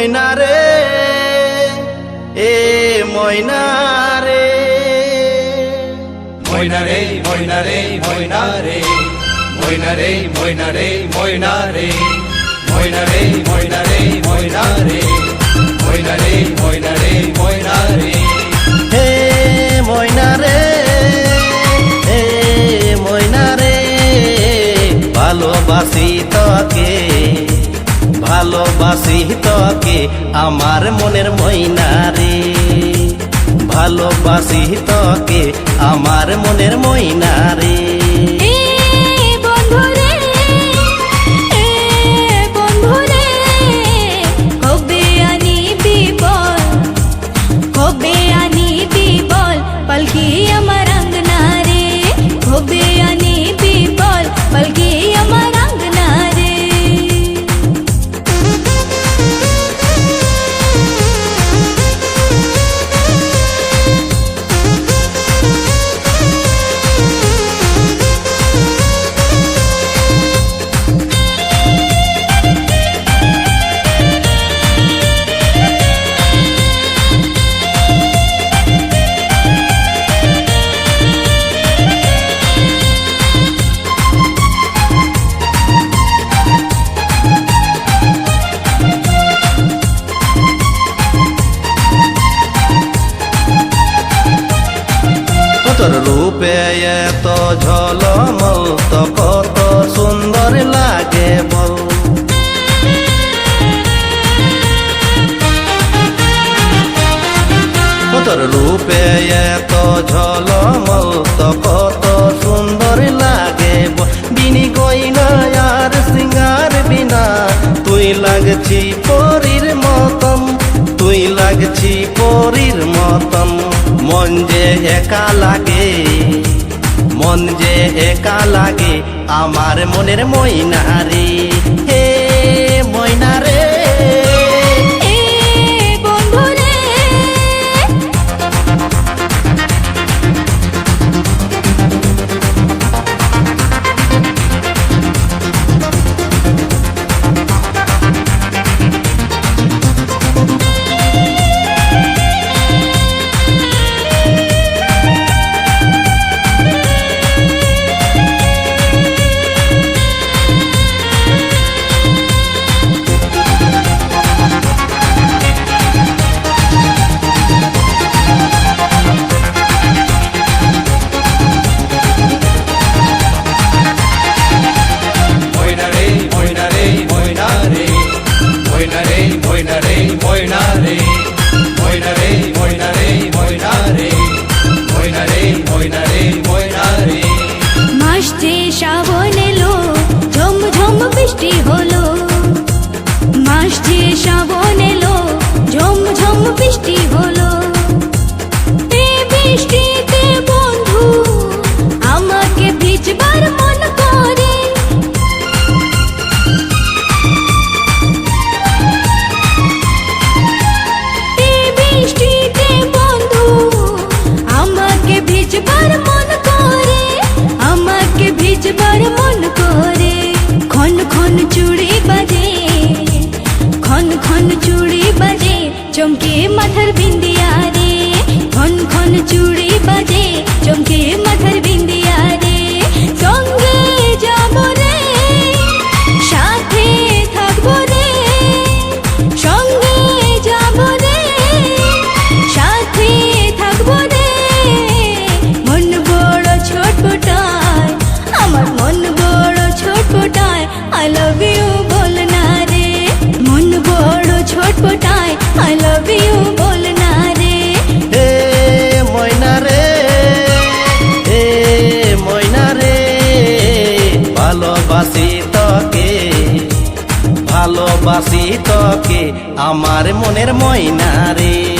ময়না রে এ ময়না রে ময়না রে ময়না রে ময়না রে ময়না রে ময়না রে ময়না রে ময়না রে ময়না রে ময়না রে ময়না রে ময়না রে ময়না রে হে ময়না রে হে ময়না রে ভালোবাসি তোকে ভালোবাসি তোকে আমার মনের ময়না রে? ভালোবাসি তোকে আমার মনের ময়না রে? তোর রূপে এত ঝলমল তো কত সুন্দর লাগে বল। তোর রূপে এত ঝলমল তো কত সুন্দর লাগে বিনি গয়না আর সিঙ্গার বিনা, তুই লাগছি পরীর মতন, তুই লাগছি পরীর মন যে একা লাগে আমার মনের ময়না রে হে ময়না ভালোবাসি তোকে আমার মনের ময়না রে।